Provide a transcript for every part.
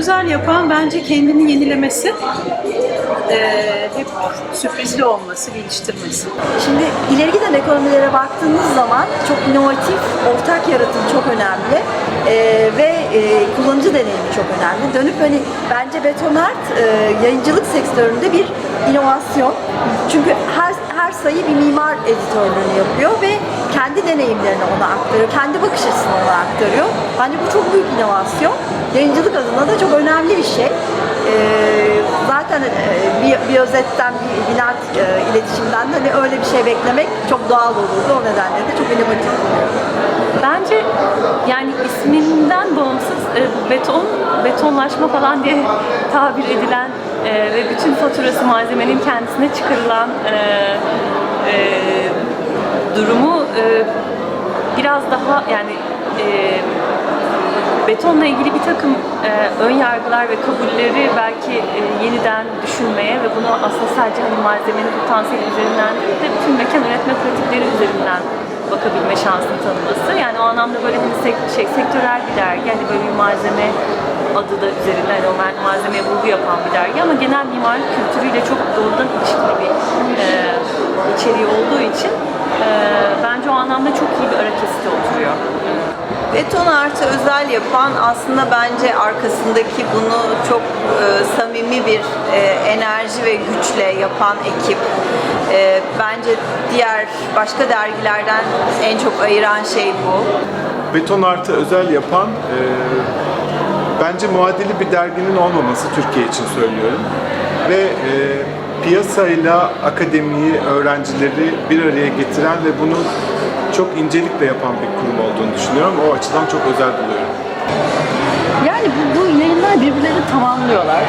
özel yapan bence kendini yenilemesi, eee, hep sürprizli olması, geliştirmesi. Şimdi ileri giden ekonomilere baktığınız zaman çok inovatif, ortak yaratım çok önemli Ee, ve e, kullanıcı deneyimi çok önemli. Dönüp hani bence Betonart e, yayıncılık sektöründe bir inovasyon. Çünkü her her sayı bir mimar editörlüğünü yapıyor ve kendi deneyimlerini ona aktarıyor, kendi bakış açısını ona aktarıyor. Bence bu çok büyük inovasyon. Yayıncılık adına da çok önemli bir şey. Ee, zaten e, bir, bir özetten, bir binat e, iletişimden de hani öyle bir şey beklemek çok doğal olurdu. O nedenle de çok inovatif buluyorum. Bence yani isminden beton, betonlaşma falan diye tabir edilen e, ve bütün faturası malzemenin kendisine çıkarılan e, e, durumu e, biraz daha yani e, betonla ilgili bir takım e, ön yargılar ve kabulleri belki e, yeniden düşünmeye ve bunu aslında sadece hani malzemenin potansiyeli üzerinden değil de bütün mekan üretme pratikleri üzerinden bakabilme şansını tanıması. Yani o anlamda böyle hani sek- şey, sektörel bir dergi, hani böyle bir malzeme adı da üzerinden hani o ma- malzemeye vurgu yapan bir dergi ama genel mimarlık kültürüyle çok doğrudan ilişkili bir e, içeriği olduğu için e, bence o anlamda çok iyi bir ara kesite oturuyor. Beton artı özel yapan aslında bence arkasındaki bunu çok e, samimi bir e, enerji ve güçle yapan ekip. Bence diğer başka dergilerden en çok ayıran şey bu. Beton Artı özel yapan e, bence muadili bir derginin olmaması Türkiye için söylüyorum. Ve e, piyasayla akademiyi, öğrencileri bir araya getiren ve bunu çok incelikle yapan bir kurum olduğunu düşünüyorum. O açıdan çok özel buluyorum. Yani bu, bu yayınlar birbirlerini tamamlıyorlar.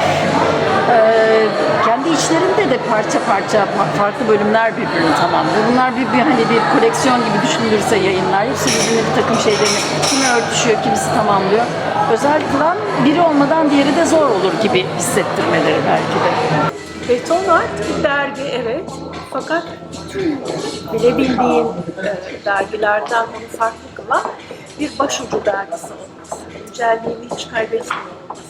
Ee, kendi içlerinde de parça parça fa- farklı bölümler birbirini tamamlıyor. Bunlar bir, bir hani bir koleksiyon gibi düşünülürse yayınlar. Hepsi birbirine bir takım şeylerini kimi örtüşüyor, kimisi tamamlıyor. Özel kılan biri olmadan diğeri de zor olur gibi hissettirmeleri belki de. Beton Art bir dergi evet. Fakat bütün bilebildiğim e, dergilerden onu farklı kılan bir başucu dergisi olması. Güncelliğini hiç kaybetmiyor olması.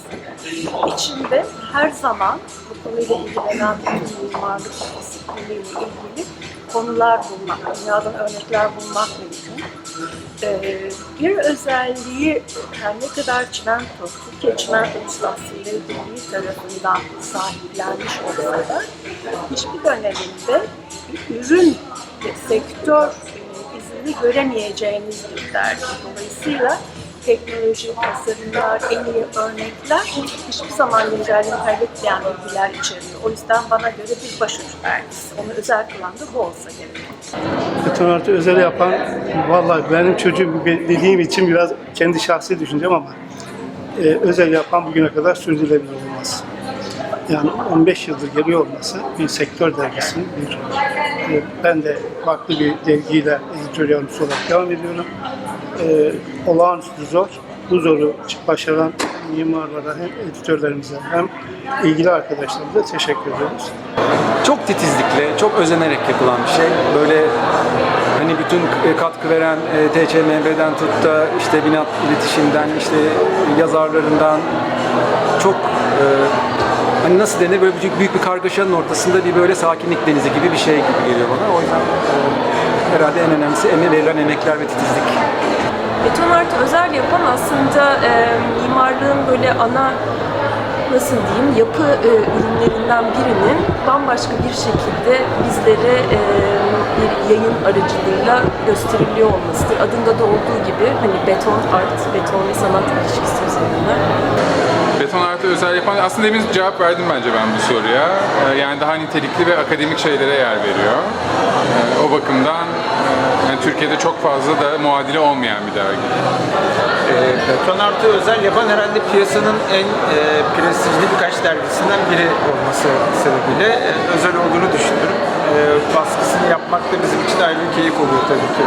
İçinde her zaman bu konuyla ilgilenen bütün mimarlık disipliniyle ilgili konular bulmak, dünyadan örnekler bulmak mümkün. Ee, bir özelliği her ne kadar çimento, Türkiye Çimento Ustasya'yla Birliği tarafından sahiplenmiş olsa da hiçbir döneminde ürün sektör e, izini göremeyeceğiniz bir dergi. Dolayısıyla teknoloji, tasarımlar, en iyi örnekler hiçbir zaman güncelliğini kaybetmeyen bilgiler içeriyor. O yüzden bana göre bir başucu dergisi. Onu özel kılan da bu olsa gerek. Beton artı özel yapan, vallahi benim çocuğum dediğim için biraz kendi şahsi düşüncem ama e, özel yapan bugüne kadar sürdürülebilir olmaz. Yani 15 yıldır geliyor olması bir sektör dergisinin bir e, ben de farklı bir dergiyle editör yardımcısı olarak devam ediyorum. E, olağanüstü zor. Bu zoru başaran mimarlara hem editörlerimize hem ilgili arkadaşlarımıza teşekkür ediyoruz. çok titizlikle, çok özenerek yapılan bir şey. Böyle hani bütün e, katkı veren e, TÇMB'den tut da işte binat iletişimden, işte yazarlarından çok e, hani nasıl denir böyle büyük, büyük bir kargaşanın ortasında bir böyle sakinlik denizi gibi bir şey gibi geliyor bana. O yüzden e, herhalde en önemlisi emeğe verilen emekler ve titizlik. Beton artı özel yapan aslında e, mimarlığın böyle ana nasıl diyeyim yapı e, ürünlerinden birinin bambaşka bir şekilde bizlere e, bir yayın aracılığıyla gösteriliyor olmasıdır. Adında da olduğu gibi hani beton art, beton ve sanat ilişkisi üzerinden. Beton artı özel yapan aslında demin cevap verdim bence ben bu soruya. Ee, Yani daha nitelikli ve akademik şeylere yer veriyor. Ee, O bakımdan e, yani Türkiye'de çok fazla da muadili olmayan bir dergi. E, beton artı özel yapan herhalde piyasanın en e, prestijli birkaç dergisinden biri olması sebebiyle e, özel olduğunu düşünüyorum. E, baskısını yapmak da bizim için ayrı bir keyif oluyor tabii ki.